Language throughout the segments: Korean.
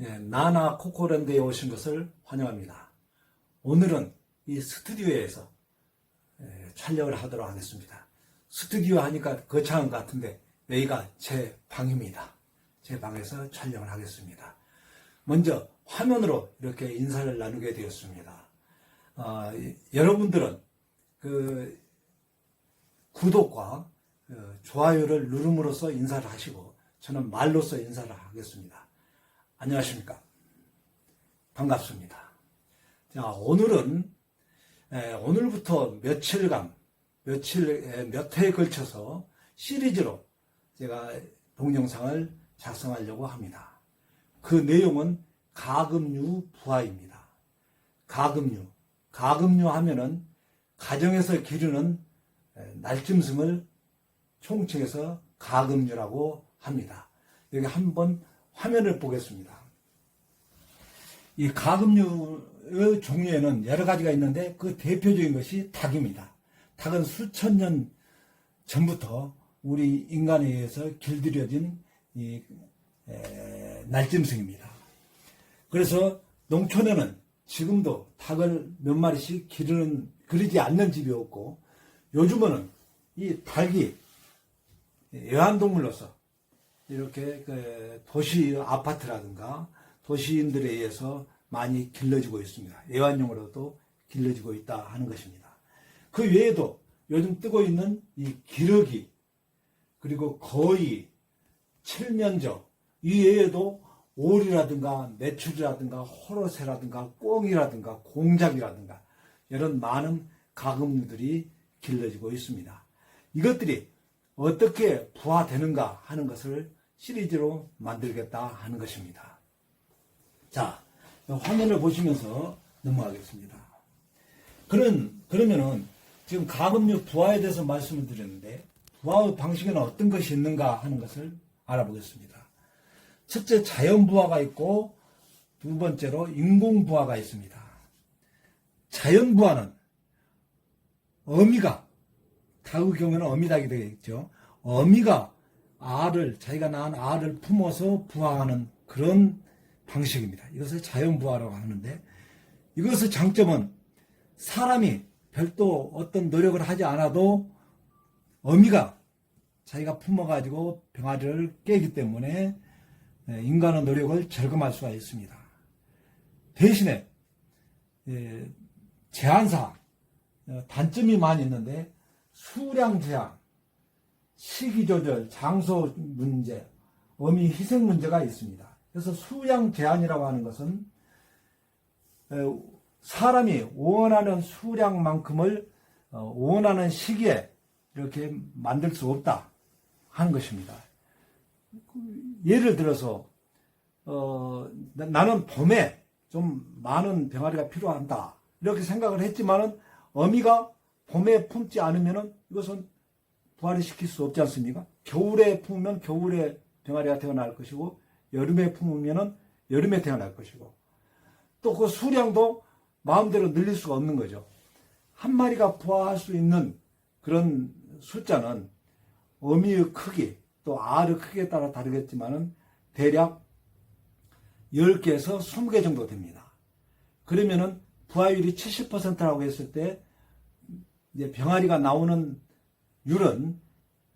예, 나나 코코랜드에 오신 것을 환영합니다. 오늘은 이 스튜디오에서 예, 촬영을 하도록 하겠습니다. 스튜디오 하니까 거창한 것 같은데 여기가 제 방입니다. 제 방에서 촬영을 하겠습니다. 먼저 화면으로 이렇게 인사를 나누게 되었습니다. 아, 이- 여러분들은 그 구독과 그 좋아요를 누름으로써 인사를 하시고 저는 말로써 인사를 하겠습니다. 안녕하십니까. 반갑습니다. 자, 오늘은 에, 오늘부터 며칠간, 며칠, 에, 몇 회에 걸쳐서 시리즈로 제가 동영상을 작성하려고 합니다. 그 내용은 가금류 부화입니다. 가금류. 가금류 하면은 가정에서 기르는 에, 날짐승을 총칭해서 가금류라고 합니다. 여기 한번 화면을 보겠습니다. 이 가금류의 종류에는 여러 가지가 있는데 그 대표적인 것이 닭입니다. 닭은 수천 년 전부터 우리 인간에 의해서 길들여진 이 에, 날짐승입니다. 그래서 농촌에는 지금도 닭을 몇 마리씩 기르는 기르지 않는 집이 없고 요즘은 이 닭이 애완동물로서 이렇게 그 도시 아파트라든가 도시인들에 의해서 많이 길러지고 있습니다. 애완용으로도 길러지고 있다 하는 것입니다. 그 외에도 요즘 뜨고 있는 이 기러기 그리고 거위, 칠면조 이 외에도 오리라든가 메추리라든가 호로새라든가 꿩이라든가 공작이라든가 이런 많은 가금류들이 길러지고 있습니다. 이것들이 어떻게 부화되는가 하는 것을 시리즈로 만들겠다 하는 것입니다. 자, 화면을 보시면서 넘어가겠습니다. 그런, 그러면은 지금 가금류 부화에 대해서 말씀을 드렸는데 부화의 방식에는 어떤 것이 있는가 하는 것을 알아보겠습니다. 첫째 자연 부화가 있고 두 번째로 인공 부화가 있습니다. 자연 부화는 어미가 닭의 경우에는 어미닭이 되겠죠. 어미가 알을 자기가 낳은 알을 품어서 부화하는 그런 방식입니다. 이것을 자연 부화라고 하는데 이것의 장점은 사람이 별도 어떤 노력을 하지 않아도 어미가 자기가 품어가지고 병아리를 깨기 때문에 인간의 노력을 절감할 수가 있습니다. 대신에 예, 제한사 어, 단점이 많이 있는데 수량 제한, 시기 조절, 장소 문제, 어미 희생 문제가 있습니다. 그래서 수량 제한이라고 하는 것은 에, 사람이 원하는 수량만큼을 어, 원하는 시기에 이렇게 만들 수 없다 하는 것입니다. 예를 들어서 어, 나- 나는 봄에 좀 많은 병아리가 필요한다 이렇게 생각을 했지만은 어미가 봄에 품지 않으면은 이것은 부활을 시킬 수 없지 않습니까? 겨울에 품으면 겨울에 병아리가 태어날 것이고 여름에 품으면은 여름에 태어날 것이고 또 그 수량도 마음대로 늘릴 수가 없는 거죠. 한 마리가 부화할 수 있는 그런 숫자는 어미의 크기 또 알의 크기에 따라 다르겠지만은 대략 10개에서 20개 정도 됩니다. 그러면은 부화율이 70%라고 했을 때 이제 병아리가 나오는 율은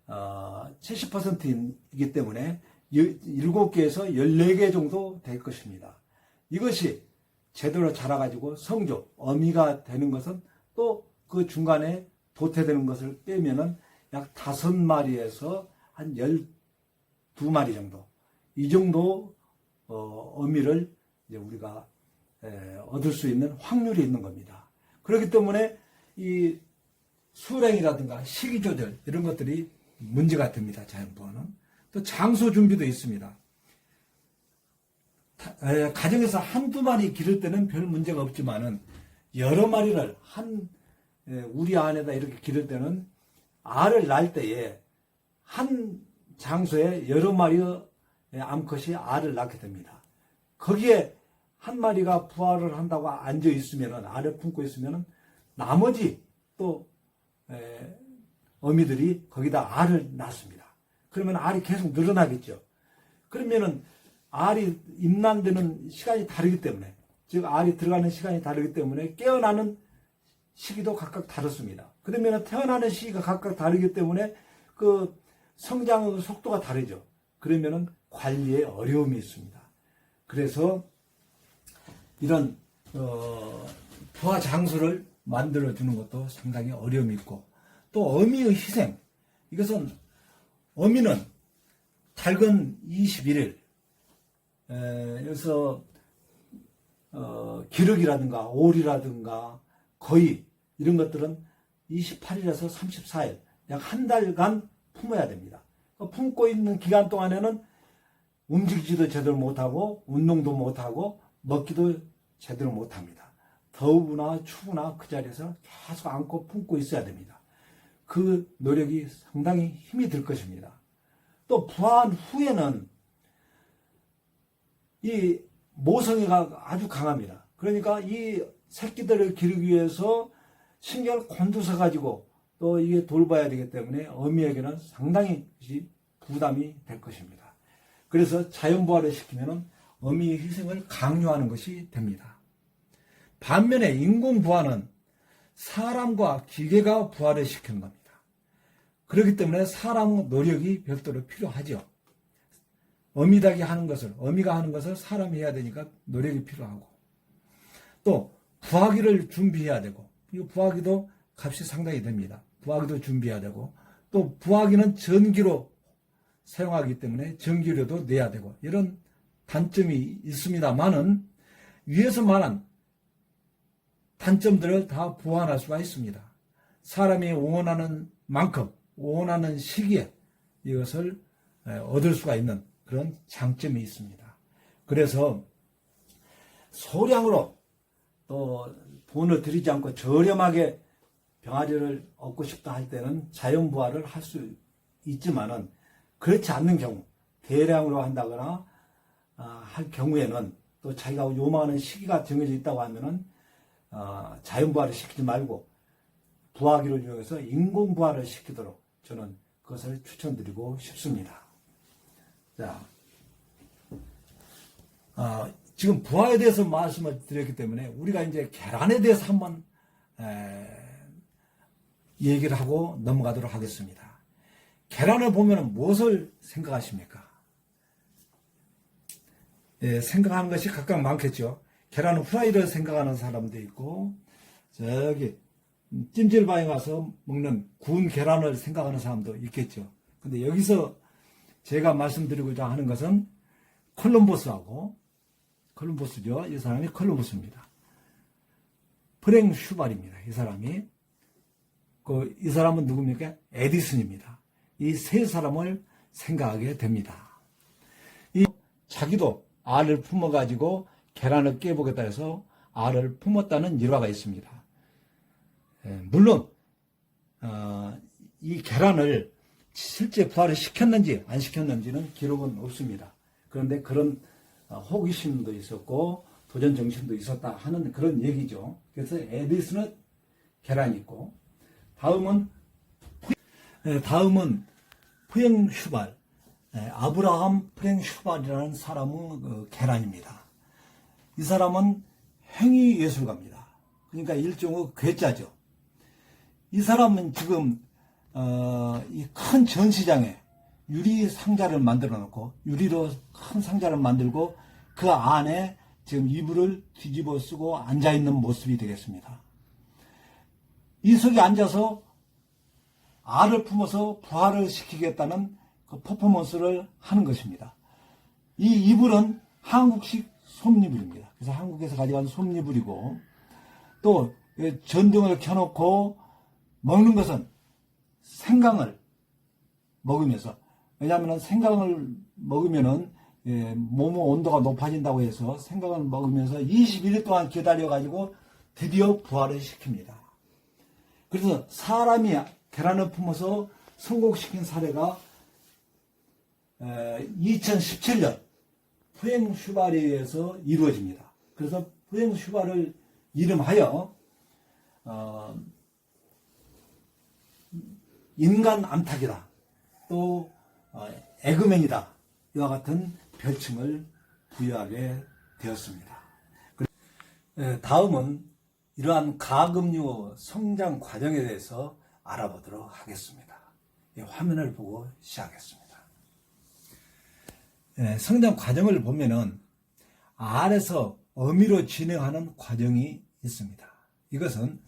어, 70%이기 때문에 7개에서 14개 정도 될 것입니다. 이것이 제대로 자라가지고 성조, 어미가 되는 것은 또 그 중간에 도태되는 것을 빼면은 약 5마리에서 한 12마리 정도. 이 정도 어, 어미를 이제 우리가 에, 얻을 수 있는 확률이 있는 겁니다. 그렇기 때문에 이 수량이라든가 식이 조절 이런 것들이 문제가 됩니다. 자연부화는 또 장소 준비도 있습니다. 가정에서 한두 마리 기를 때는 별 문제가 없지만은 여러 마리를 한 에, 우리 안에다 이렇게 기를 때는 알을 낳을 때에 한 장소에 여러 마리의 암컷이 알을 낳게 됩니다. 거기에 한 마리가 부화를 한다고 앉아 있으면은 알을 품고 있으면은 나머지 또 에, 어미들이 거기다 알을 낳습니다. 그러면 알이 계속 늘어나겠죠. 그러면은 알이 임란되는 시간이 다르기 때문에 즉 알이 들어가는 시간이 다르기 때문에 깨어나는 시기도 각각 다릅니다. 그러면 태어나는 시기가 각각 다르기 때문에 그 성장 속도가 다르죠. 그러면은 관리에 어려움이 있습니다. 그래서 이런 어, 부화 장소를 만들어 주는 것도 상당히 어려움이 있고 또 어미의 희생 이것은 어미는 달근 21일 에, 여기서 어, 기력이라든가 오리라든가 거의 이런 것들은 28일에서 34일 약 한 달간 품어야 됩니다. 그 품고 있는 기간 동안에는 움직이지도 제대로 못하고 운동도 못하고 먹기도 제대로 못합니다. 더우거나 추우나 그 자리에서 계속 안고 품고 있어야 됩니다. 그 노력이 상당히 힘이 들 것입니다. 또 부화한 후에는 이 모성애가 아주 강합니다. 그러니까 이 새끼들을 기르기 위해서 신경을 곤두서 가지고 또 이게 돌봐야 되기 때문에 어미에게는 상당히 부담이 될 것입니다. 그래서 자연부화를 시키면 어미의 희생을 강요하는 것이 됩니다. 반면에 인공 부화는 사람과 기계가 부화를 시키는 겁니다. 그렇기 때문에 사람 노력이 별도로 필요하죠. 어미닭이 하는 것을, 어미가 하는 것을 사람이 해야 되니까 노력이 필요하고, 또 부화기를 준비해야 되고, 이 부화기도 값이 상당히 됩니다. 부화기도 준비해야 되고, 또 부화기는 전기로 사용하기 때문에 전기료도 내야 되고, 이런 단점이 있습니다만은, 위에서 말한 단점들을 다 보완할 수가 있습니다. 사람이 원하는 만큼, 원하는 시기에 이것을 얻을 수가 있는 그런 장점이 있습니다. 그래서 소량으로 또 돈을 들이지 않고 저렴하게 병아리를 얻고 싶다 할 때는 자연 부화를 할 수 있지만은 그렇지 않는 경우 대량으로 한다거나 아, 할 경우에는 또 자기가 요만한 시기가 정해져 있다고 하면은 어, 자연부화를 시키지 말고 부화기를 이용해서 인공부화를 시키도록 저는 그것을 추천드리고 싶습니다. 자, 어, 지금 부화에 대해서 말씀을 드렸기 때문에 우리가 이제 계란에 대해서 한번 에, 얘기를 하고 넘어가도록 하겠습니다. 계란을 보면 무엇을 생각하십니까? 예, 생각하는 것이 각각 많겠죠. 계란 후라이를 생각하는 사람도 있고, 저기, 찜질방에 가서 먹는 구운 계란을 생각하는 사람도 있겠죠. 근데 여기서 제가 말씀드리고자 하는 것은 콜럼버스하고, 콜럼버스죠. 이 사람이 콜럼버스입니다. 프랭 슈발입니다. 이 사람이. 그, 이 사람은 누굽니까? 에디슨입니다. 이 세 사람을 생각하게 됩니다. 이 자기도 알을 품어가지고 계란을 깨보겠다 해서 알을 품었다는 일화가 있습니다. 예, 물론 어, 이 계란을 실제 부활을 시켰는지 안 시켰는지는 기록은 없습니다. 그런데 그런 어, 호기심도 있었고 도전 정신도 있었다 하는 그런 얘기죠. 그래서 에디슨은 계란이 있고 다음은 예, 다음은 프랭 슈발 예, 아브라함 프랭 슈발이라는 사람은 그 계란입니다. 이 사람은 행위 예술가입니다. 그러니까 일종의 괴짜죠. 이 사람은 지금 어, 이 큰 전시장에 유리 상자를 만들어 놓고 유리로 큰 상자를 만들고 그 안에 지금 이불을 뒤집어 쓰고 앉아 있는 모습이 되겠습니다. 이 속에 앉아서 알을 품어서 부활을 시키겠다는 그 퍼포먼스를 하는 것입니다. 이 이불은 한국식 솜니불입니다. 그래서 한국에서 가져간 솜니불이고 또 전등을 켜놓고 먹는 것은 생강을 먹으면서 왜냐하면 생강을 먹으면은 예, 몸의 온도가 높아진다고 해서 생강을 먹으면서 21일 동안 기다려 가지고 드디어 부활을 시킵니다. 그래서 사람이 계란을 품어서 성공시킨 사례가 2017년 푸행 슈발에 의해서 이루어집니다. 그래서 푸행 슈발을 이름하여 어, 인간 암탉이다. 또 어, 에그맨이다. 이와 같은 별칭을 부여하게 되었습니다. 예, 다음은 이러한 가금류 성장 과정에 대해서 알아보도록 하겠습니다. 이 화면을 보고 시작했습니다. 예, 성장 과정을 보면은 알에서 어미로 진행하는 과정이 있습니다. 이것은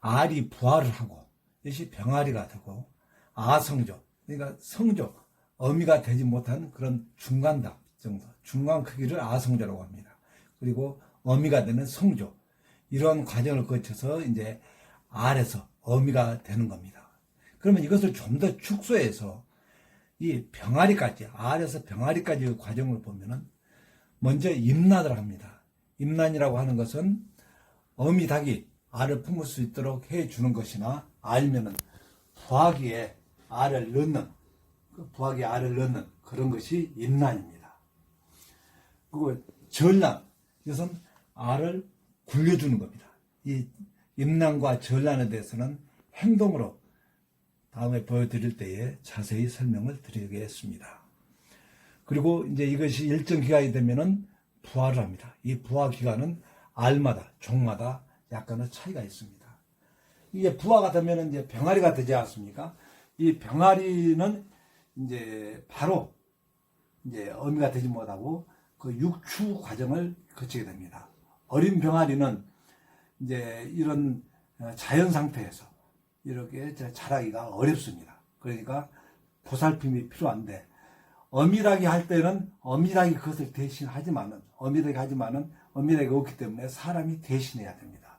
알이 부화를 하고 이것이 병아리가 되고 아성조 그러니까 성조 어미가 되지 못한 그런 중간답 정도 중간 크기를 아성조라고 합니다. 그리고 어미가 되는 성조 이런 과정을 거쳐서 이제 알에서 어미가 되는 겁니다. 그러면 이것을 좀 더 축소해서 이 병아리까지 알에서 병아리까지 의 과정을 보면은 먼저 임란을 합니다. 임란이라고 하는 것은 어미 닭이 알을 품을 수 있도록 해 주는 것이나 아니면은 부화기에 알을 넣는 그 부화기에 알을 넣는 그런 것이 임란입니다. 그리고 전란 이것은 알을 굴려주는 겁니다. 이 임란과 전란에 대해서는 행동으로 다음에 보여드릴 때에 자세히 설명을 드리겠습니다. 그리고 이제 이것이 일정 기간이 되면은 부화를 합니다. 이 부화 기간은 알마다 종마다 약간의 차이가 있습니다. 이게 부화가 되면 이제 병아리가 되지 않습니까? 이 병아리는 이제 바로 이제 어미가 되지 못하고 그 육추 과정을 거치게 됩니다. 어린 병아리는 이제 이런 어, 자연 상태에서 이렇게 자라기가 어렵습니다. 그러니까 보살핌이 필요한데 어미닭이 할 때는 어미닭이 그것을 대신하지만은 어미닭이 하지만은 어미닭이 없기 때문에 사람이 대신해야 됩니다.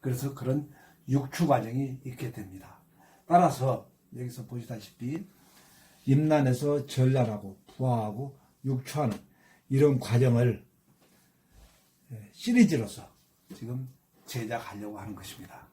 그래서 그런 육추 과정이 있게 됩니다. 따라서 여기서 보시다시피 임란에서 전란하고 부화하고 육추하는 이런 과정을 예, 시리즈로서 지금 제작하려고 하는 것입니다.